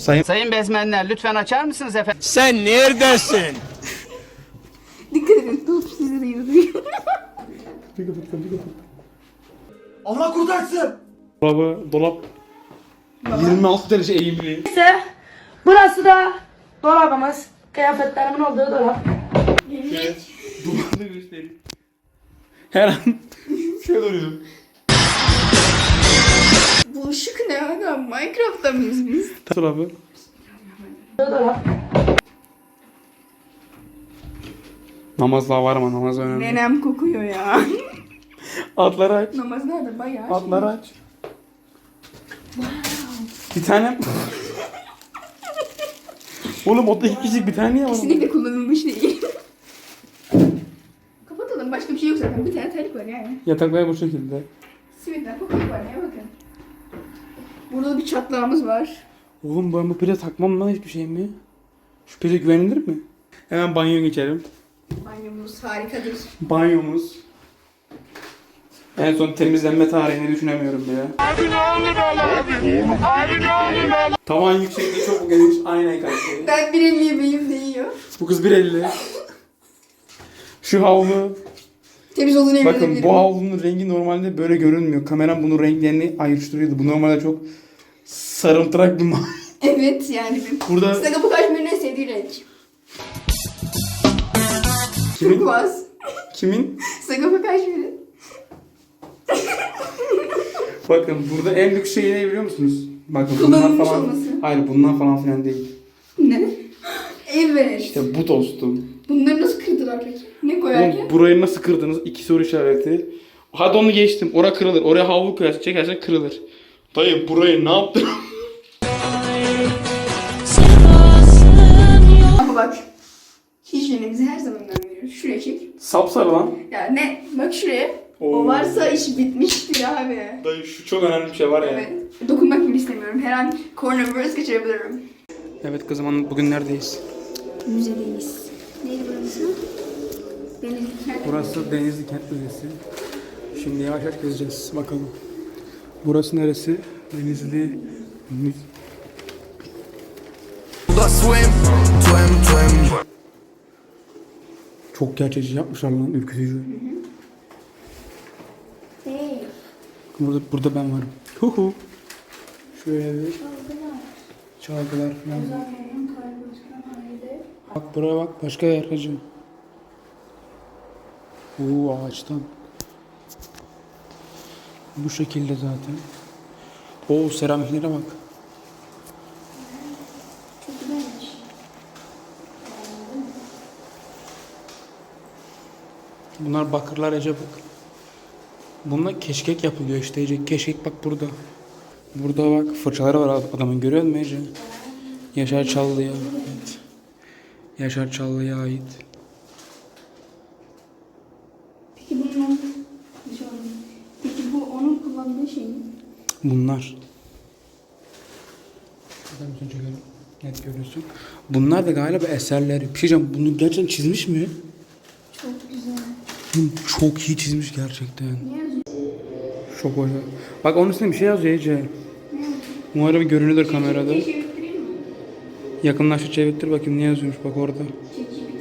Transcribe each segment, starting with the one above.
Sayın Sayın bezmenler lütfen açar mısınız efendim? sen neredesin? Dikkat edin. Dolap sizi de yürüyor. Allah kurtarsın. Dolabı, dolap 26 derece eğimli. İşte burası da dolabımız. Kıyafetlerimin olduğu dolap. Duvarda göstereyim. Her an şöyle oluyorum. Minecraft'ta mıyız biz? Dolabı. dolap. Namazla var ama namaz önemli. Nenem kokuyor ya. Atları aç. Namaz nerede? Bayağı. Atları aç. Bir tane. Oğlum o da iki kişilik bir tane ya. oğlum. Kesinlikle kullanılmış değil. Kapatalım. Başka bir şey yok zaten. Bir tane terlik var yani. Yataklar bu şekilde. Simitler kokuk var. Neye bakın. Burada bir çatlağımız var. Oğlum ben bu pile takmam lan hiçbir şey mi? Şu pile güvenilir mi? Hemen banyoya geçelim. Banyomuz harikadır. Banyomuz. En son temizlenme tarihini düşünemiyorum ya. Tavan yüksekliği çok geniş. Aynen kaliteli. Ben bir elliye benim değiyor. Bu kız 1.50. Şu havlu. Temiz olduğunu emin Bakın bu havlunun rengi normalde böyle görünmüyor. Kameram bunun renklerini ayrıştırıyordu. Bu normalde çok sarımtırak bir mavi. Evet yani. Burada Saga bu kaşmerin en sevdiği renk. kimin? Turkuaz. Kimin? Saga bu kaşmerin. Bakın burada en büyük şey ne biliyor musunuz? Bakın bunlar Kullanılmış falan. olması. Hayır bundan falan filan değil. Ne? Evet. İşte bu dostum. Bunları nasıl kırdılar peki? Ne koyarken? Oğlum, burayı nasıl kırdınız? İki soru işareti. Hadi onu geçtim. Ora kırılır. Oraya havlu koyarsın. Çekersen kırılır. Dayı burayı ne yaptın? Ama bak. Hijyenimizi her zaman veriyoruz. Şuraya çek. Sapsarı lan. Ya ne? Bak şuraya. Oo. O varsa iş bitmiştir abi. Dayı şu çok önemli bir şey var ya. Evet. Dokunmak bile istemiyorum. Her an coronavirus geçirebilirim. Evet kızım bugün neredeyiz? Müzedeyiz. Neydi burası? Denizli Kent. Burası Denizli Kent Müzesi. Şimdi yavaş yavaş gezeceğiz. Bakalım. Burası neresi? Denizli Çok gerçekçi yapmışlar lan ürkütücü. Hey. Burada, burada ben varım. Huhu. Şöyle bir çalgılar falan. Bak buraya bak başka yer hacı. Oo ağaçtan. Bu şekilde zaten. Oo seramiklere bak. Bunlar bakırlar Ece bak. Bunlar keşkek yapılıyor işte Ece. Keşkek bak burada. Burada bak fırçaları var adamın görüyor musun Ece? Yaşar Çallı'ya. Evet. Yaşar Çallı'ya ait. Peki bunun bir şey oldu. Peki bu onun kullandığı şey mi? Bunlar. Şuradan bir çekelim. Net görüyorsun. Bunlar da galiba eserleri. Bir şey diyeceğim, bunu gerçekten çizmiş mi? Çok güzel. Bunu çok iyi çizmiş gerçekten. Ne yazıyor? Çok hoş. Bak onun üstünde bir şey yazıyor Ece. Umarım görünüyor kamerada. Yakınlaştır çevirtir bakayım ne yazıyormuş bak orada.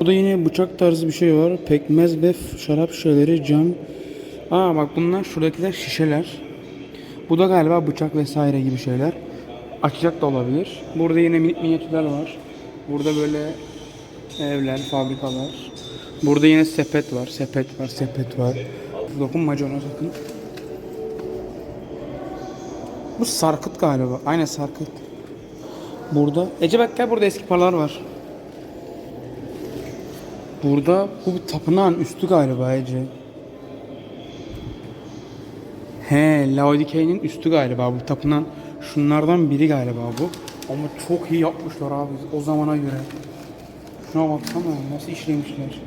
Burada yine bıçak tarzı bir şey var. Pekmez ve şarap şişeleri, cam. Aa bak bunlar şuradakiler şişeler. Bu da galiba bıçak vesaire gibi şeyler. Açacak da olabilir. Burada yine minyatürler var. Burada böyle evler, fabrikalar. Burada yine sepet var, sepet var, sepet var. Dokunmaca ona sakın. Bu sarkıt galiba. Aynen sarkıt. Burada. Ece bak gel burada eski paralar var. Burada bu bir tapınağın üstü galiba Ece. He, Laodike'nin üstü galiba bu tapınan şunlardan biri galiba bu. Ama çok iyi yapmışlar abi o zamana göre. Şuna baksana nasıl işlemişler.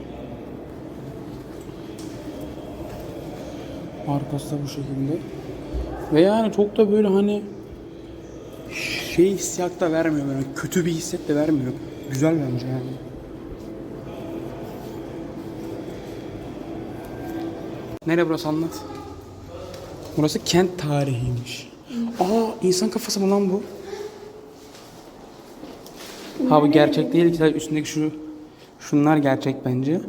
Arkası da bu şekilde. Ve yani çok da böyle hani şey hissiyat da vermiyor böyle kötü bir hissiyat da vermiyor. Güzel bence yani. Nere burası anlat. Burası kent tarihiymiş. Aa insan kafası mı lan bu? Ha bu gerçek değil ki sadece üstündeki şu şunlar gerçek bence.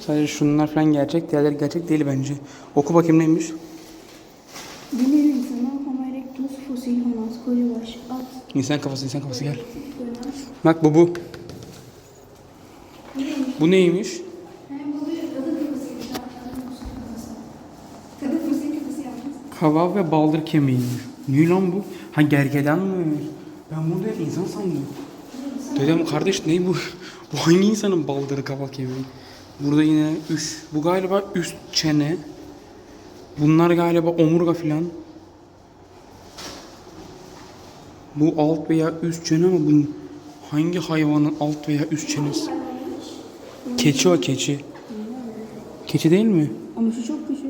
Sadece şunlar falan gerçek, diğerleri gerçek değil bence. Oku bakayım neymiş? Bilir insanı Homo erectus, fosil homas, kocabaş, at, İnsan kafası, insan kafası gel. Bak bu bu. Bu neymiş? Hem bu bir kadın kafasıymış. Kadın fosil kafası. Kadın fosil kafası yapmış. Hava ve baldır kemiğiymiş. Ne lan bu? Ha gergedan mı? Ben bunu da insan sandım. Dedim kardeş ne bu? Bu hangi insanın baldırı kafa kemiği? Burada yine üst. Bu galiba üst çene. Bunlar galiba omurga filan. Bu alt veya üst çene ama bu hangi hayvanın alt veya üst çenesi? Keçi o keçi. Keçi değil mi? Ama şu çok küçük.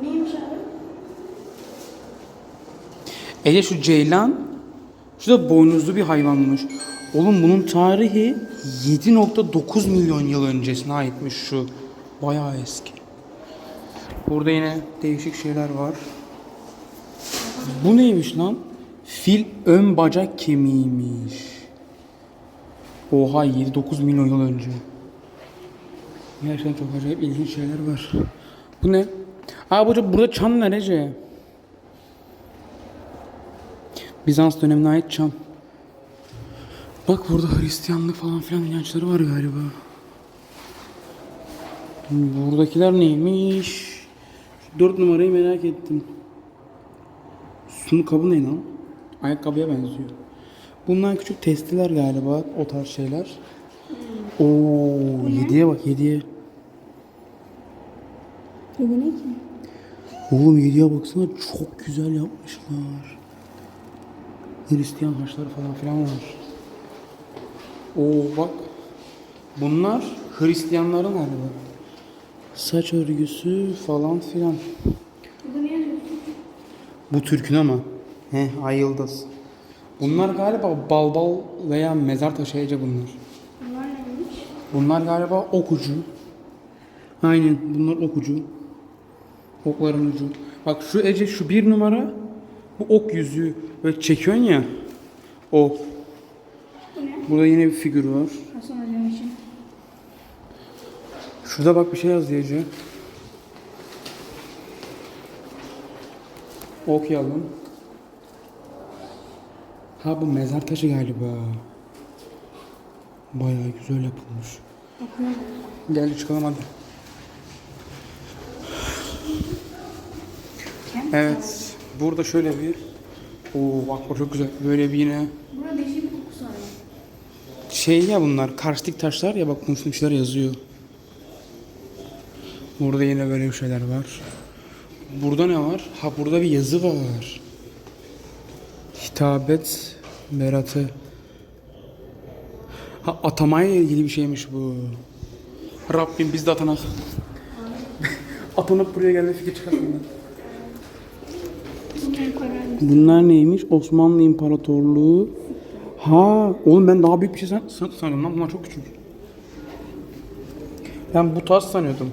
Bu neymiş abi? Ece şu ceylan, şu da boynuzlu bir hayvanmış. Oğlum bunun tarihi 7.9 milyon yıl öncesine aitmiş şu. Bayağı eski. Burada yine değişik şeyler var. Bu neymiş lan? Fil ön bacak kemiğiymiş. Oha 7-9 milyon yıl önce. Gerçekten çok acayip ilginç şeyler var. Bu ne? Aa burada, burada çan nerece? Bizans dönemine ait çam. Bak burada Hristiyanlık falan filan inançları var galiba. Buradakiler neymiş? Şu dört numarayı merak ettim. Sunu kabı ne lan? Ayakkabıya benziyor. Bunlar küçük testiler galiba. O tarz şeyler. Oo, yediye bak yediye. Kedi ne ki? Oğlum yediye baksana çok güzel yapmışlar. Hristiyan haçları falan filan var. Oo bak. Bunlar Hristiyanların galiba. Saç örgüsü falan filan. Burada ne? Bu Türk'ün ama. He, Ay Yıldız. Bunlar galiba balbal veya mezar taşı Ece bunlar. Bunlar neymiş? Bunlar galiba ok ucu. Aynen bunlar ok ucu. Okların ucu. Bak şu Ece şu bir numara bu ok yüzüğü böyle çekiyorsun ya o. Bu ne? Burada yine bir figür var. Hasan Hocam için. Şurada bak bir şey yazıyor Ece. Okuyalım. Ha bu mezar taşı galiba. Bayağı güzel yapılmış. Okuyalım. Gel çıkalım hadi. Evet. Burada şöyle bir Oo bak bu çok güzel. Böyle bir yine Burada değişik bir kokusu var. şey ya bunlar karstik taşlar ya bak bunun üstünde bir şeyler yazıyor. Burada yine böyle bir şeyler var. Burada ne var? Ha burada bir yazı var. Hitabet Berat'ı. Ha atamayla ilgili bir şeymiş bu. Rabbim biz de atanak. Atanıp buraya gelme fikir çıkartmadı. Bunlar neymiş? Osmanlı İmparatorluğu. Ha, oğlum ben daha büyük bir şey san san- sanıyordum lan. Bunlar çok küçük. Ben bu tarz sanıyordum.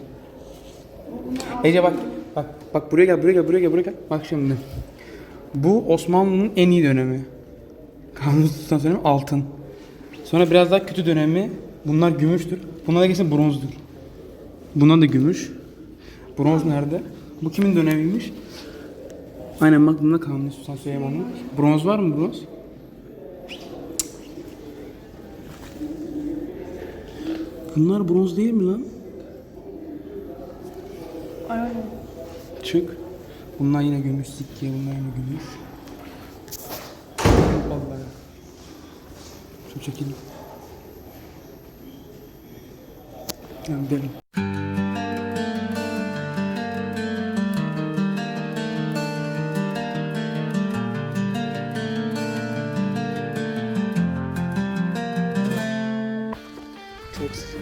Ece bak, bak, bak buraya gel, buraya gel, buraya gel, buraya gel. Bak şimdi. Bu Osmanlı'nın en iyi dönemi. Kanuni Sultan Selim altın. Sonra biraz daha kötü dönemi. Bunlar gümüştür. Bunlar da kesin bronzdur. Bunlar da gümüş. Bronz nerede? Bu kimin dönemiymiş? Aynen bak bunda Kanuni Sultan Süleyman'ın. Bronz var mı bronz? Bunlar bronz değil mi lan? Aynen. Çık. Bunlar yine gümüş sikke, bunlar yine gümüş. Vallahi. Şu çekelim. Yani gidelim. Çok sıcak.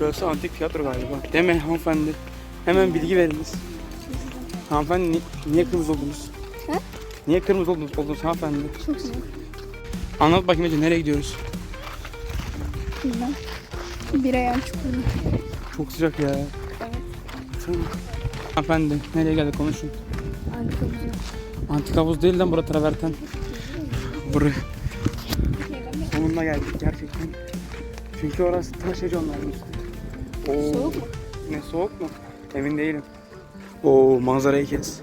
Burası antik tiyatro galiba. Değil mi hanımefendi? Hemen bilgi veriniz. Hanımefendi ni- niye kırmızı oldunuz? He? Niye kırmızı oldunuz, oldunuz hanımefendi? Çok sıcak. Anlat bakayım Ece nereye gidiyoruz? Bilmem. Bir ayağım çukurda. Çok sıcak ya. Evet. Tamam. Hanımefendi nereye geldik konuşun. Antika güzel. Antik havuz değil lan bura traverten. Buraya. Sonunda geldik gerçekten. Çünkü orası taş onların üstü. Oo. Soğuk mu? Ne soğuk mu? Emin değilim. Oo manzarayı kes.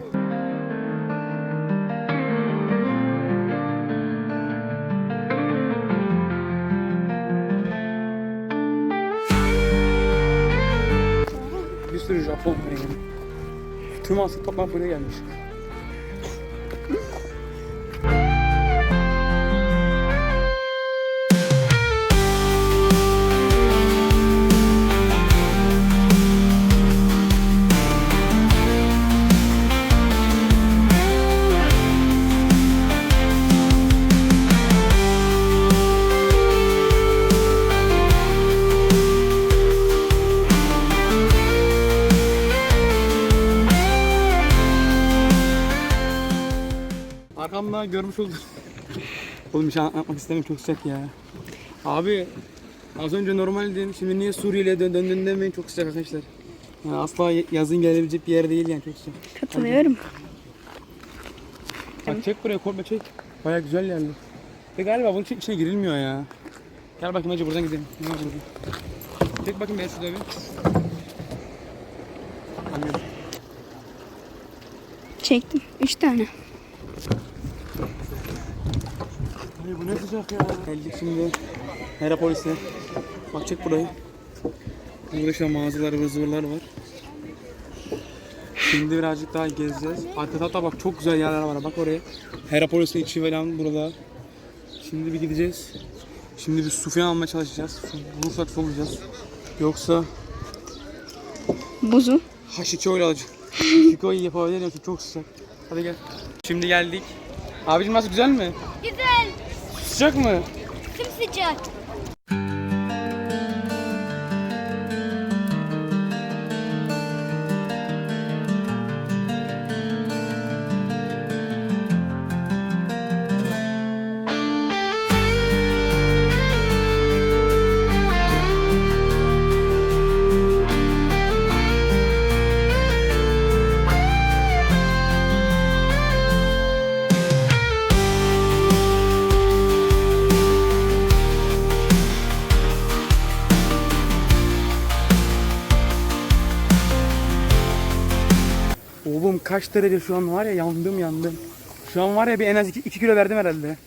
Cuma Sultan Mahmud'a gelmiş. Görmüş oldum. Oğlum bir şey anlatmak istemiyorum çok sıcak ya. Abi az önce normaldin şimdi niye Suriye'ye dön döndün demeyin çok sıcak arkadaşlar. Yani asla yazın gelebilecek bir yer değil yani çok sıcak. Katılıyorum. Bak çek buraya korkma çek. Baya güzel yerler. Ve galiba bunun için içine girilmiyor ya. Gel bakayım önce buradan gidelim. Ne var burada? Çek bakayım ben şurada bir. Anlıyorum. Çektim. Üç tane. Ay bu ne sıcak ya. Geldik şimdi Herapolis'e. Bak çek burayı. Burada şu an mağazalar, ıvır zıvırlar var. Şimdi birazcık daha gezeceğiz. Arka tarafta bak çok güzel yerler var. Bak oraya. Herapolis'in içi falan burada. Şimdi bir gideceğiz. Şimdi bir su falan almaya çalışacağız. Su bulursak su alacağız. Yoksa Buzu. H2O ile alacağız. H2O'yu yapabilir yoksa çok sıcak. Hadi gel. Şimdi geldik. Abicim nasıl güzel mi? Güzel, Sıcak mı? sımsıcak. Kaç derece şu an var ya yandım yandım. Şu an var ya bir en az 2 kilo verdim herhalde.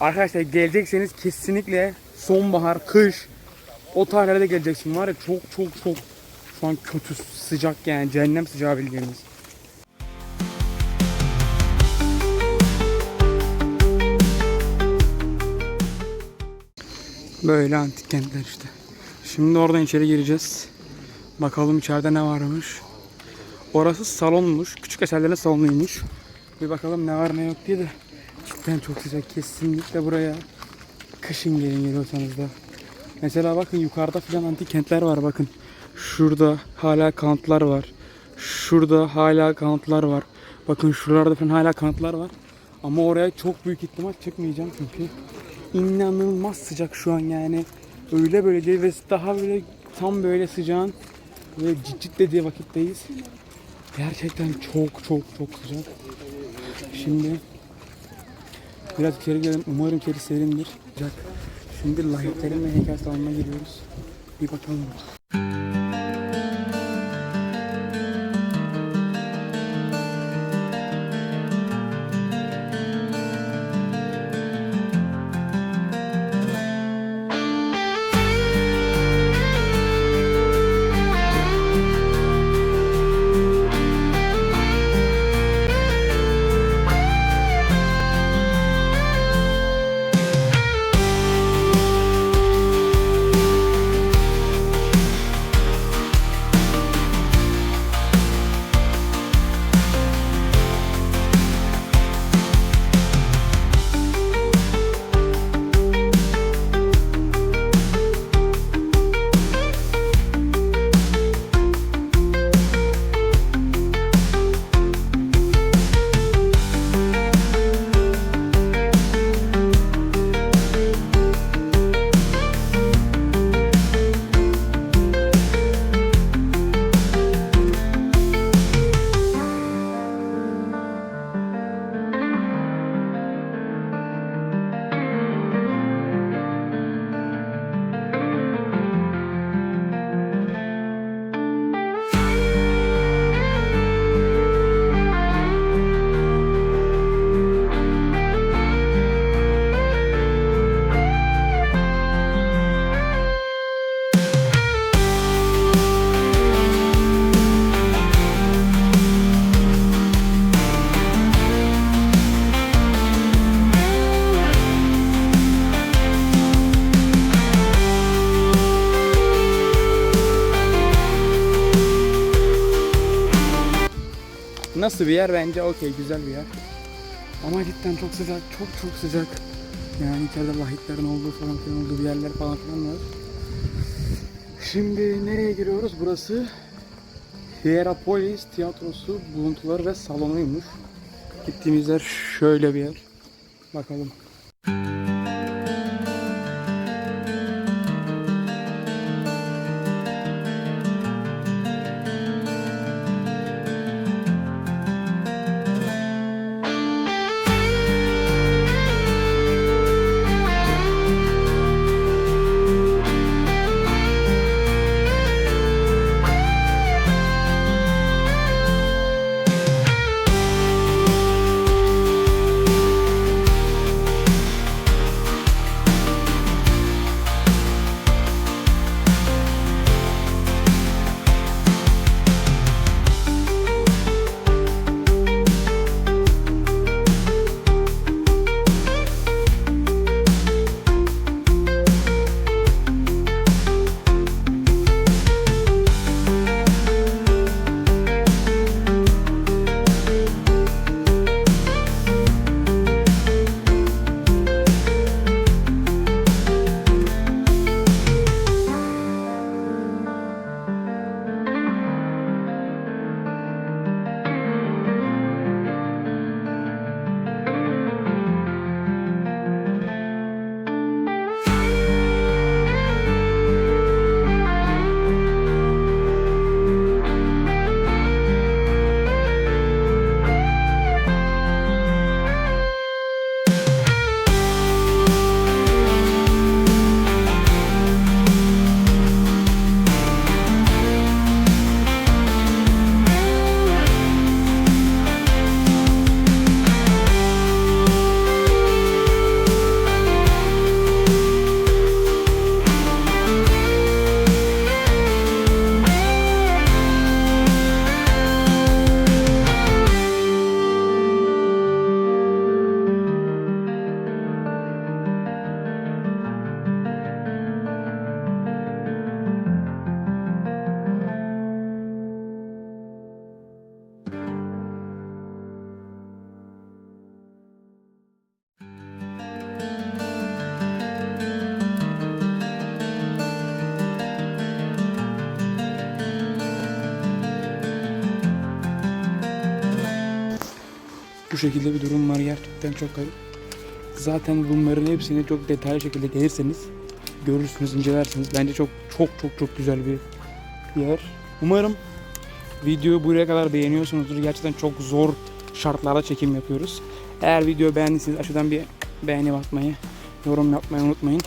Arkadaşlar gelecekseniz kesinlikle sonbahar, kış o tarihlerde geleceksin var ya çok çok çok şu an kötü sıcak yani cehennem sıcağı bildiğiniz. Böyle antik kentler işte. Şimdi oradan içeri gireceğiz. Bakalım içeride ne varmış. Orası salonmuş. Küçük eserlerin salonuymuş. Bir bakalım ne var ne yok diye de. Cidden çok sıcak. Kesinlikle buraya kışın gelin geliyorsanız da. Mesela bakın yukarıda filan antik kentler var bakın. Şurada hala kanıtlar var. Şurada hala kanıtlar var. Bakın şuralarda falan hala kanıtlar var. Ama oraya çok büyük ihtimal çıkmayacağım çünkü inanılmaz sıcak şu an yani. Öyle böyle değil ve daha böyle tam böyle sıcağın ve cicit dediği vakitteyiz. Gerçekten çok çok çok sıcak. Şimdi biraz içeri girelim. Umarım içeri serindir. Sıcak. Şimdi lahitlerin ve heykel salonuna giriyoruz. Bir bakalım. Nasıl bir yer? Bence okey güzel bir yer. Ama cidden çok sıcak, çok çok sıcak. Yani içeride lahitlerin olduğu falan filan olduğu bir yerler falan filan var. Şimdi nereye giriyoruz? Burası Hierapolis tiyatrosu buluntuları ve salonuymuş. Gittiğimiz yer şöyle bir yer. Bakalım. Bu şekilde bir durum var gerçekten çok garip. Zaten bunların hepsini çok detaylı şekilde gelirseniz görürsünüz, incelersiniz. Bence çok çok çok çok güzel bir yer. Umarım videoyu buraya kadar beğeniyorsunuzdur. Gerçekten çok zor şartlarda çekim yapıyoruz. Eğer video beğendiyseniz aşağıdan bir beğeni basmayı, yorum yapmayı unutmayın.